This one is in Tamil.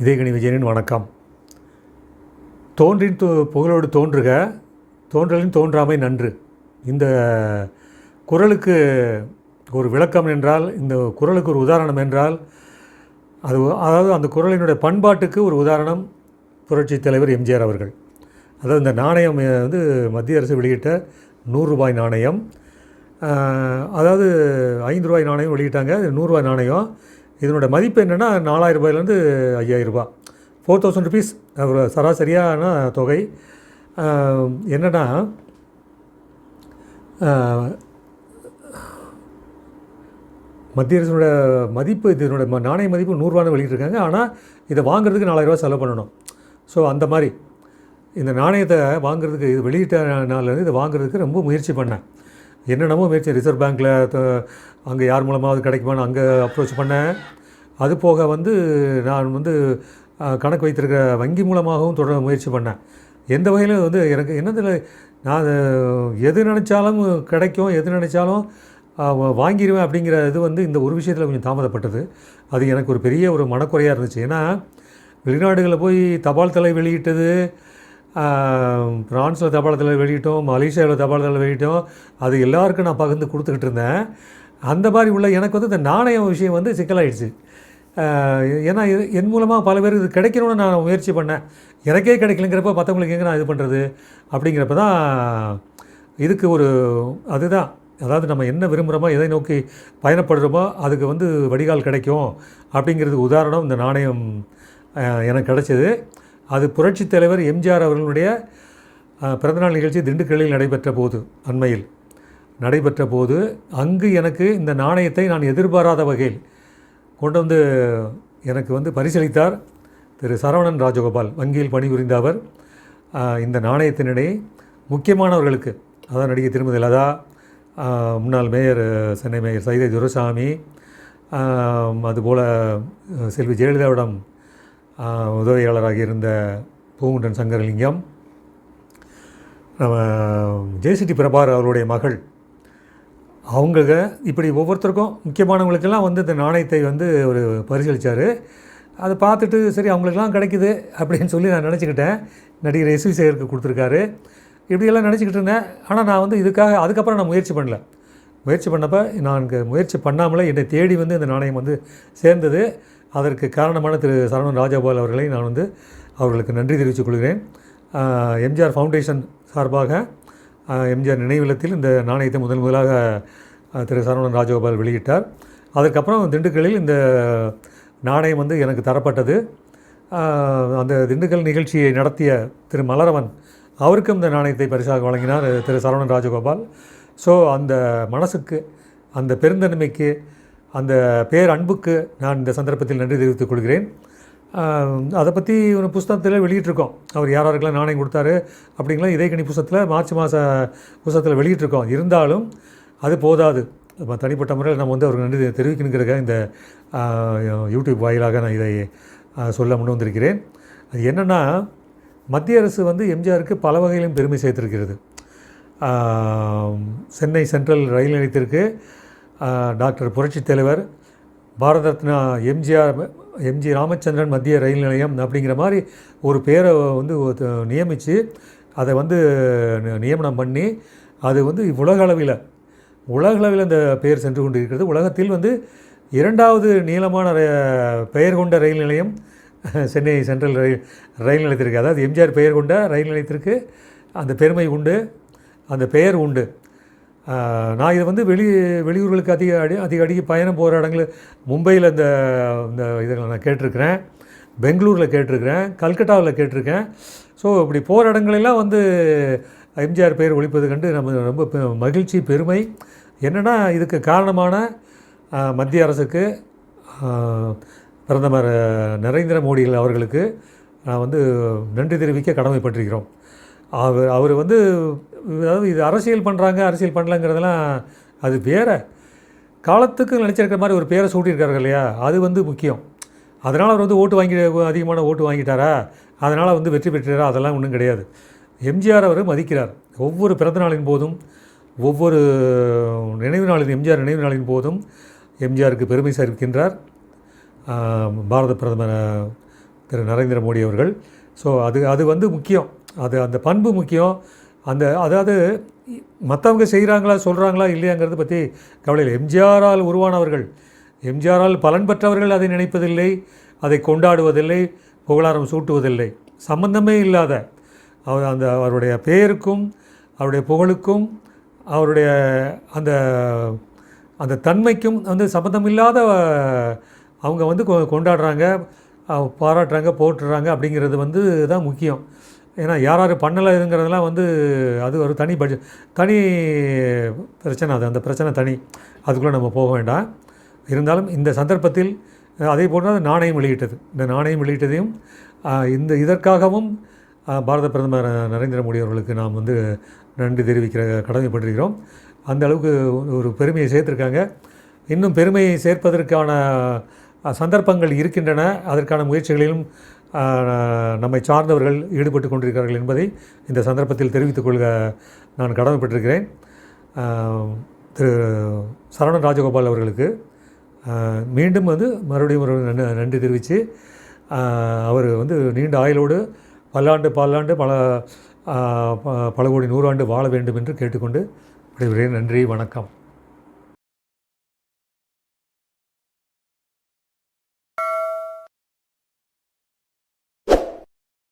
இதயகணி விஜயனின் வணக்கம். தோன்றின் தோ புகழோடு தோன்றுக தோன்றலின் தோன்றாமை நன்று. இந்த குரலுக்கு ஒரு விளக்கம் என்றால் இந்த குரலுக்கு ஒரு உதாரணம் என்றால் அது அதாவது அந்த குரலினுடைய பண்பாட்டுக்கு ஒரு உதாரணம் புரட்சித் தலைவர் எம்ஜிஆர் அவர்கள். அதாவது இந்த நாணயம் வந்து மத்திய அரசு வெளியிட்ட நூறு ரூபாய் நாணயம். அதாவது ஐந்து ரூபாய் நாணயம் வெளியிட்டாங்க. நூறுரூவாய் நாணயம். இதனோட மதிப்பு என்னென்னா நாலாயிரம் ரூபாயிலேருந்து ஐயாயிரம் ரூபாய் ஃபோர் தௌசண்ட் ருபீஸ் ஒரு சராசரியான தொகை. என்னென்னா மத்திய அரசினோட மதிப்பு இதனோட ம- நாணய மதிப்பு நூறுரூவான்னு வெளியிட்டிருக்காங்க. ஆனால் இதை வாங்குறதுக்கு நாலாயிரரூவா செலவு பண்ணணும். ஸோ அந்த மாதிரி. இந்த நாணயத்தை வாங்குறதுக்கு இது வெளியிட்ட நாள்லேருந்து இதை வாங்குறதுக்கு ரொம்ப முயற்சி பண்ணேன். என்னென்னமோ முயற்சி ரிசர்வ் பேங்க்கில் அங்கே யார் மூலமாவது கிடைக்குமான்னு அங்கே அப்ரோச் பண்ணேன். அது போக வந்து நான் வந்து கணக்கு வைத்திருக்கிற வங்கி மூலமாகவும் தொடர முயற்சி பண்ணேன். எந்த வகையிலும் வந்து எனக்கு என்னதில் நான் எது நினச்சாலும் கிடைக்கும் எது நினச்சாலும் வாங்கிடுவேன் அப்படிங்கிற இது வந்து இந்த ஒரு விஷயத்தில் கொஞ்சம் தாமதப்பட்டது. அது எனக்கு ஒரு பெரிய ஒரு மனக்குறையாக இருந்துச்சு. ஏன்னா வெளிநாடுகளில் போய் தபால் தலை வெளியிட்டது ஃப்ரான்ஸில் தபாலத்தில் வெளியிட்டோம் மலேசியாவில் தபாலத்தில் வெளியிட்டோம். அது எல்லாருக்கும் நான் பகிர்ந்து கொடுத்துக்கிட்டு இருந்தேன். அந்த மாதிரி உள்ள எனக்கு வந்து இந்த நாணயம் விஷயம் வந்து சிக்கலாயிடுச்சு. ஏன்னா இது என் மூலமாக பல பேர் இது கிடைக்கணும்னு நான் முயற்சி பண்ணேன். எனக்கே கிடைக்கலங்கிறப்ப மற்றவங்களுக்கு எங்கே நான் இது பண்ணுறது அப்படிங்கிறப்ப தான் இதுக்கு ஒரு அதுதான். அதாவது நம்ம என்ன விரும்புகிறோமோ எதை நோக்கி பயணப்படுறோமோ அதுக்கு வந்து வடிகால் கிடைக்கும். அப்படிங்கிறதுக்கு உதாரணம். இந்த நாணயம் எனக்கு கிடைச்சது. அது புரட்சித் தலைவர் எம்ஜிஆர் அவர்களுடைய பிறந்தநாள் நிகழ்ச்சி திண்டுக்கல்லில் நடைபெற்ற போது அண்மையில். நடைபெற்ற போது அங்கு எனக்கு இந்த நாணயத்தை நான் எதிர்பாராத வகையில் கொண்டு வந்து எனக்கு வந்து பரிசளித்தார் திரு சரவணன் ராஜகோபால் வங்கியில் பணிபுரிந்த அவர். இந்த நாணயத்தினிடையே முக்கியமானவர்களுக்கு அதான் நடிகை திருமதி லதா முன்னாள் மேயர் சென்னை மேயர் சைதை துரசாமி அதுபோல் செல்வி ஜெயலலிதாவிடம் உதவியாளராக இருந்த பூங்குண்டன் சங்கரலிங்கம் நம்ம ஜேசிடி பிரபார் அவருடைய மகள் அவங்க இப்படி ஒவ்வொருத்தருக்கும் முக்கியமானவங்களுக்கெல்லாம் வந்து இந்த நாணயத்தை வந்து ஒரு பரிசீலித்தார் அதை பார்த்துட்டு சரி அவங்களுக்கெல்லாம் கிடைக்குது அப்படின்னு சொல்லி நான் நினச்சிக்கிட்டேன். நடிகர் எஸ்வி சேகருக்கு கொடுத்துருக்காரு. இப்படியெல்லாம் நினச்சிக்கிட்டு இருந்தேன். ஆனால் நான் வந்து இதுக்காக அதுக்கப்புறம் நான் முயற்சி பண்ணல. முயற்சி பண்ணப்போ நான் முயற்சி பண்ணாமலே என்னை தேடி வந்து இந்த நாணயம் வந்து சேர்ந்தது. அதற்கு காரணமான திரு சரவணன் ராஜகோபால் அவர்களை நான் வந்து அவர்களுக்கு நன்றி தெரிவித்துக் கொள்கிறேன். எம்ஜிஆர் ஃபவுண்டேஷன் சார்பாக எம்ஜிஆர் நினைவிலத்தில் இந்த நாணயத்தை முதன் முதலாக திரு சரவணன் ராஜகோபால் வெளியிட்டார். அதுக்கப்புறம் திண்டுக்கல்லில் இந்த நாணயம் வந்து எனக்கு தரப்பட்டது. அந்த திண்டுக்கல் நிகழ்ச்சியை நடத்திய திரு மலரவன் அவருக்கும் இந்த நாணயத்தை பரிசாக வழங்கினார் திரு சரவணன் ராஜகோபால். ஸோ அந்த மனசுக்கு அந்த பெருந்தன்மைக்கு அந்த பேர் அன்புக்கு நான் இந்த சந்தர்ப்பத்தில் நன்றி தெரிவித்துக் கொள்கிறேன். அதை பற்றி ஒரு புஸ்தகத்தில் வெளியிட்டிருக்கோம். அவர் யார் யாருக்கெல்லாம் நாணயம் கொடுத்தாரு அப்படிங்கலாம் இதயக்கணி புஸ்தகத்தில் மார்ச் மாத புஸ்தகத்தில் வெளியிட்டிருக்கோம். இருந்தாலும் அது போதாது. தனிப்பட்ட முறையில் நம்ம வந்து அவருக்கு நன்றி தெரிவிக்கணுங்கிறதுக்காக இந்த யூடியூப் வாயிலாக நான் இதை சொல்ல முன் வந்திருக்கிறேன். அது என்னென்னா மத்திய அரசு வந்து எம்ஜிஆருக்கு பல வகையிலும் பெருமை சேர்த்திருக்கிறது. சென்னை சென்ட்ரல் ரயில் நிலையத்திற்கு டாக்டர் புரட்சித் தலைவர் பாரத ரத்னா எம்ஜிஆர் எம்ஜி ராமச்சந்திரன் மத்திய ரயில் நிலையம் அப்படிங்கிற மாதிரி ஒரு பேரை வந்து நியமித்து அதை வந்து நியமனம் பண்ணி அது வந்து உலகளவில் உலகளவில் இந்த அந்த பெயர் சென்று கொண்டு இருக்கிறது உலகத்தில் வந்து இரண்டாவது நீளமான பெயர் கொண்ட ரயில் நிலையம் சென்னை சென்ட்ரல் ரயில் ரயில் நிலையத்திற்கு. அதாவது எம்ஜிஆர் பெயர் கொண்ட ரயில் நிலையத்திற்கு அந்த பெருமை உண்டு அந்த பெயர் உண்டு. நான் இதை வந்து வெளி வெளியூர்களுக்கு அதிக அடி அதிக அடிக்க பயணம் போகிற இடங்கள் மும்பையில் இந்த இந்த இதில் நான் கேட்டிருக்கிறேன். பெங்களூரில் கேட்டிருக்கிறேன். கல்கட்டாவில் கேட்டிருக்கேன். ஸோ இப்படி போகிற இடங்களெல்லாம் வந்து எம்ஜிஆர் பெயர் ஒழிப்பது கண்டு நம்ம ரொம்ப பெ- மகிழ்ச்சி பெருமை. என்னென்னா இதுக்கு காரணமான மத்திய அரசுக்கு பிரதமர் நரேந்திர மோடிகள் அவர்களுக்கு நான் வந்து நன்றி தெரிவிக்க கடமைப்பட்டிருக்கிறோம். அவர் அவர் வந்து அதாவது இது அரசியல் பண்ணுறாங்க அரசியல் பண்ணலங்கிறதெல்லாம் அது பேரை காலத்துக்கு நினச்சிருக்கிற மாதிரி ஒரு பேரை சூட்டியிருக்காரு இல்லையா? அது வந்து முக்கியம். அதனால் அவர் வந்து ஓட்டு வாங்கி அதிகமான ஓட்டு வாங்கிட்டாரா? அதனால் வந்து வெற்றி பெற்றாரா? அதெல்லாம் ஒன்றும் கிடையாது. எம்ஜிஆர் அவர் மதிக்கிறார். ஒவ்வொரு பிறந்த நாளின் போதும் ஒவ்வொரு நினைவு நாளின் எம்ஜிஆர் நினைவு நாளின் போதும் எம்ஜிஆருக்கு பெருமை சேர்க்கின்றார் பாரத பிரதமர் திரு நரேந்திர மோடி அவர்கள். ஸோ அது அது வந்து முக்கியம். அது அந்த பண்பு முக்கியம். அந்த அதாவது மற்றவங்க செய்கிறாங்களா சொல்கிறாங்களா இல்லையாங்கிறத பற்றி கவலையில் எம்ஜிஆரால் உருவானவர்கள் எம்ஜிஆரால் பலன் பெற்றவர்கள் அதை நினைப்பதில்லை அதை கொண்டாடுவதில்லை புகழாரம் சூட்டுவதில்லை. சம்பந்தமே இல்லாத அவர் அந்த அவருடைய பெயருக்கும் அவருடைய புகழுக்கும் அவருடைய அந்த அந்த தன்மைக்கும் வந்து சம்மந்தமில்லாத அவங்க வந்து கொ- கொண்டாடுறாங்க பாராட்டுறாங்க போட்டுறாங்க அப்படிங்கிறது வந்து தான் முக்கியம். ஏன்னா யார் யார் பண்ணலைங்கிறதெல்லாம் வந்து அது ஒரு தனி பட்ஜெட் தனி பிரச்சனை அது அந்த பிரச்சனை தனி. அதுக்குள்ளே நம்ம போக வேண்டாம். இருந்தாலும் இந்த சந்தர்ப்பத்தில் அதே போன்று நாணயம் வெளியிட்டது. இந்த நாணயம் வெளியிட்டதையும் இந்த இதற்காகவும் பாரத பிரதமர் நரேந்திர மோடி அவர்களுக்கு நாம் வந்து நன்றி தெரிவிக்கிற கடமைப்பட்டிருக்கிறோம். அந்த அளவுக்கு ஒரு பெருமையை சேர்த்துருக்காங்க. இன்னும் பெருமையை சேர்ப்பதற்கான சந்தர்ப்பங்கள் இருக்கின்றன. அதற்கான முயற்சிகளிலும் நம்மை சார்ந்தவர்கள் ஈடுபட்டு கொண்டிருக்கிறார்கள் என்பதை இந்த சந்தர்ப்பத்தில் தெரிவித்துக் கொள்க நான் கடமைப்பட்டிருக்கிறேன். திரு சரவணன் ராஜகோபால் அவர்களுக்கு மீண்டும் வந்து மறுபடியும் ஒரு நன்- நன்றி தெரிவித்து அவர் வந்து நீண்ட ஆயுளோடு பல்லாண்டு பல்லாண்டு பல பல கோடி நூறாண்டு வாழ வேண்டும் என்று கேட்டுக்கொண்டு விடைபெறுகிறேன். நன்றி வணக்கம்.